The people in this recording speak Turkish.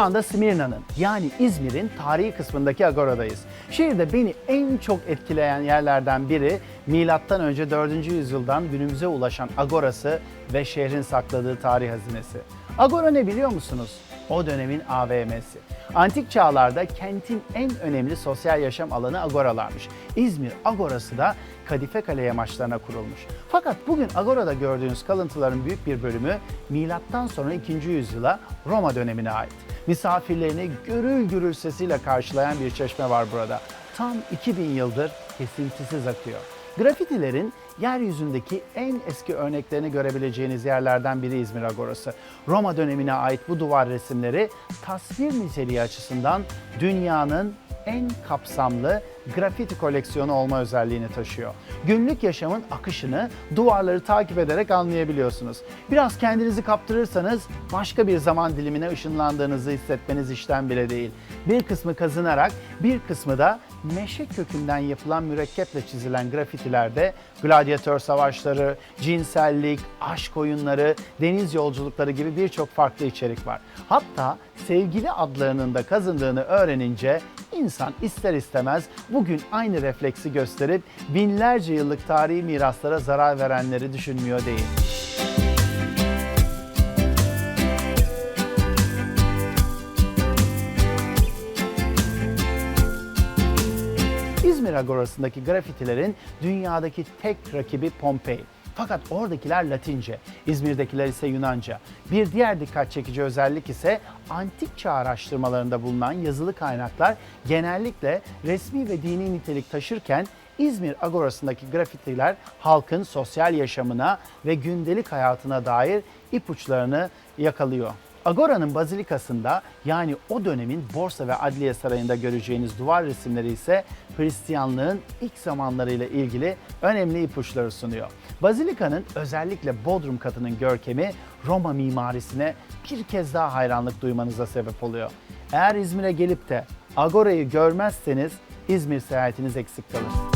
anda Smirna'nın yani İzmir'in tarihi kısmındaki Agora'dayız. Şehirde beni en çok etkileyen yerlerden biri milattan önce 4. yüzyıldan günümüze ulaşan Agora'sı ve şehrin sakladığı tarih hazinesi. Agora ne biliyor musunuz? O dönemin AVM'si. Antik çağlarda kentin en önemli sosyal yaşam alanı agoralarmış. İzmir Agorası da Kadife Kale yamaçlarına kurulmuş. Fakat bugün Agora'da gördüğünüz kalıntıların büyük bir bölümü milattan sonra 2. yüzyıla Roma dönemine ait. Misafirlerini gürül gürül sesiyle karşılayan bir çeşme var burada. Tam 2000 yıldır kesintisiz akıyor. Grafitilerin yeryüzündeki en eski örneklerini görebileceğiniz yerlerden biri İzmir Agorası. Roma dönemine ait bu duvar resimleri tasvir niteliği açısından dünyanın en kapsamlı grafiti koleksiyonu olma özelliğini taşıyor. Günlük yaşamın akışını duvarları takip ederek anlayabiliyorsunuz. Biraz kendinizi kaptırırsanız başka bir zaman dilimine ışınlandığınızı hissetmeniz işten bile değil. Bir kısmı kazınarak bir kısmı da meşe kökünden yapılan mürekkeple çizilen grafitilerde gladyatör savaşları, cinsellik, aşk oyunları, deniz yolculukları gibi birçok farklı içerik var. Hatta sevgili adlarının da kazındığını öğrenince insan ister istemez bugün aynı refleksi gösterip binlerce yıllık tarihi miraslara zarar verenleri düşünmüyor değil. İzmir Agorası'ndaki grafitilerin dünyadaki tek rakibi Pompei. Fakat oradakiler Latince, İzmir'dekiler ise Yunanca. Bir diğer dikkat çekici özellik ise antik çağ araştırmalarında bulunan yazılı kaynaklar genellikle resmi ve dini nitelik taşırken İzmir Agorası'ndaki grafitiler halkın sosyal yaşamına ve gündelik hayatına dair ipuçlarını yakalıyor. Agora'nın bazilikasında yani o dönemin borsa ve adliye sarayında göreceğiniz duvar resimleri ise Hristiyanlığın ilk zamanlarıyla ilgili önemli ipuçları sunuyor. Bazilikanın özellikle bodrum katının görkemi Roma mimarisine bir kez daha hayranlık duymanıza sebep oluyor. Eğer İzmir'e gelip de Agora'yı görmezseniz İzmir seyahatiniz eksik kalır.